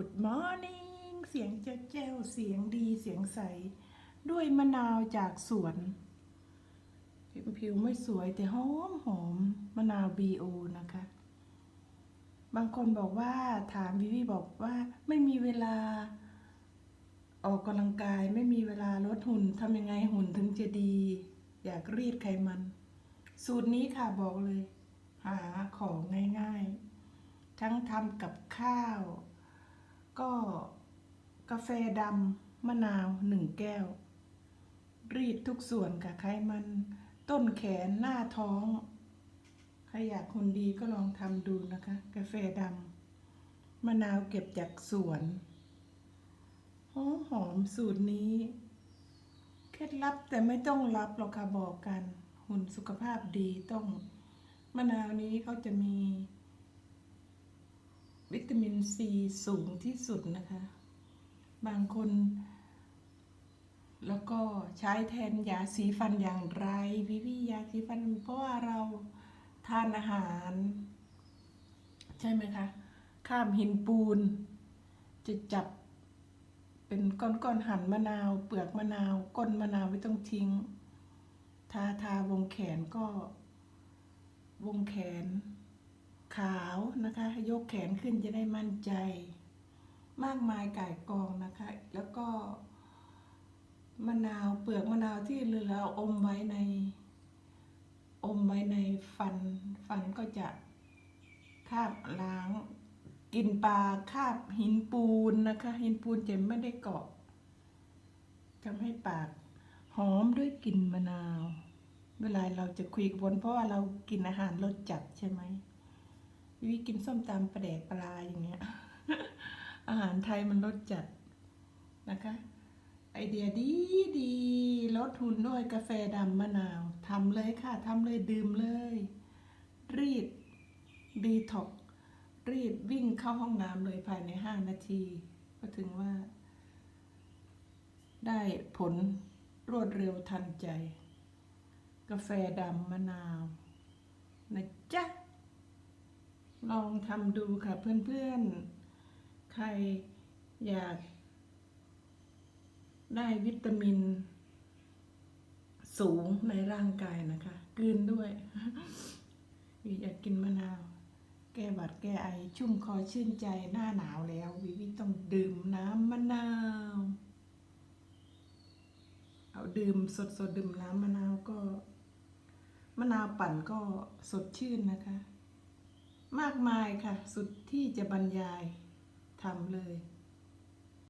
Good morning เสียงเจ้าแจ้วเสียงดีเสียงใส ด้วยมะนาวจากสวนผิวผิวไม่สวยแต่หอมหอมมะนาว BO นะคะ บางคนบอกว่าถามวิวีบอกว่าไม่มีเวลา ออกกำลังกายไม่มีเวลาลดหุ่นทำยังไงหุ่นถึงจะดี อยากรีดไขมัน สูตรนี้ค่ะบอกเลย หาของง่ายๆ ทั้งทำกับข้าว ก็กาแฟดำมะนาวหนึ่งแก้ว รีดทุกส่วนกับไขมันต้นแขนหน้าท้องใครอยากคนดีก็ลองทำดูนะคะ กาแฟดำมะนาวเก็บจากสวนหอมหอมสูตรนี้ เคล็ดลับแต่ไม่ต้องรับหรอกค่ะบอกกัน หุ่นสุขภาพดีต้องมะนาวนี้เขาจะมี วิตามินซีสูงที่สุดนะคะ บางคน แล้วก็ใช้แทนยาสีฟันอย่างไรวิวิยาสีฟันเพราะว่าเราทานอาหาร ใช่ไหมคะ ข้ามหินปูน จะจับเป็นก้อนๆหั่นมะนาว เปลือกมะนาว ก้นมะนาวไม่ต้องทิ้ง ทาทาวงแขนก็วงแขน ขาวนะคะ ยกแขนขึ้นจะได้มั่นใจ มากมายไก่กองนะคะ แล้วก็มะนาวเปลือกมะนาวที่เราอมไว้ใน อมไว้ในฟัน ฟันก็จะคาบล้าง กินปลาคาบหินปูนนะคะ หินปูนจะไม่ได้เกาะทำให้ปากหอมด้วยกลิ่นมะนาว เวลาเราจะคุยกับคนเพราะว่าเรากินอาหารรสจัดใช่ไหม วิกินส้มตำปลาแดกปลาอย่างเงี้ย อาหารไทยมันรสจัดนะคะ ไอเดียดีดีลดทุนด้วยกาแฟดำมะนาวทำเลยค่ะทำเลยดื่มเลย รีดดีท็อกรีดวิ่งเข้าห้องน้ำเลยภายในห้านาที ก็ถึงว่า ได้ผลรวดเร็วทันใจ กาแฟดำมะนาว นะจ๊ะ ลองทำดูค่ะเพื่อนๆ ใครอยากได้วิตามิน สูงในร่างกายนะคะกลืนด้วยวิอยากกินมะนาว แก้หวัดแก้ไอ ชุ่มคอชื่นใจหน้าหนาวแล้ววิวิต้องดื่มน้ำมะนาว เอาดื่มสดสดๆดื่มน้ำมะนาวก็ มะนาวปั่นก็สดชื่นนะคะ มายค่ะ สุดที่จะบรรยายทำเลย